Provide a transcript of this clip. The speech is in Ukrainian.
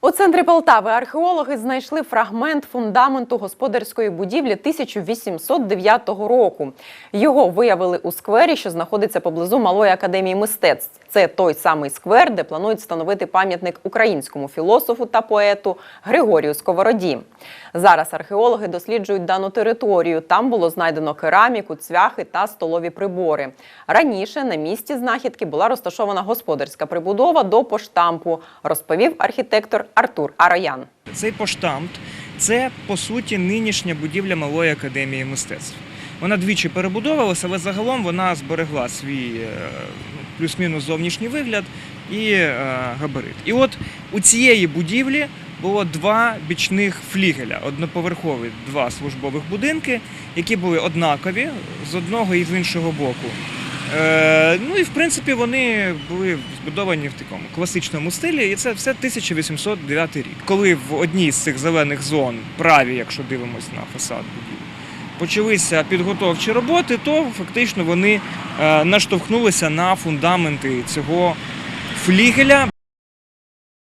У центрі Полтави археологи знайшли фрагмент фундаменту господарської будівлі 1809 року. Його виявили у сквері, що знаходиться поблизу Малої академії мистецтв. Це той самий сквер, де планують встановити пам'ятник українському філософу та поету Григорію Сковороді. Зараз археологи досліджують дану територію. Там було знайдено кераміку, цвяхи та столові прибори. Раніше на місці знахідки була розташована господарська прибудова до поштампу, розповів архітектор Артур Ароян. Цей поштамт це по суті нинішня будівля малої академії мистецтв. Вона двічі перебудовувалася, але загалом вона зберегла свій е, ну, плюс-мінус зовнішній вигляд і е, габарит. І от у цієї будівлі було два бічних флігеля, одноповерхові два службових будинки, які були однакові з одного і з іншого боку. Е, ну і в принципі вони були збудовані в такому класичному стилі, і це все 1809 рік. Коли в одній з цих зелених зон, праві, якщо дивимося на фасад будівлі, почалися підготовчі роботи, то фактично вони е, наштовхнулися на фундаменти цього флігеля.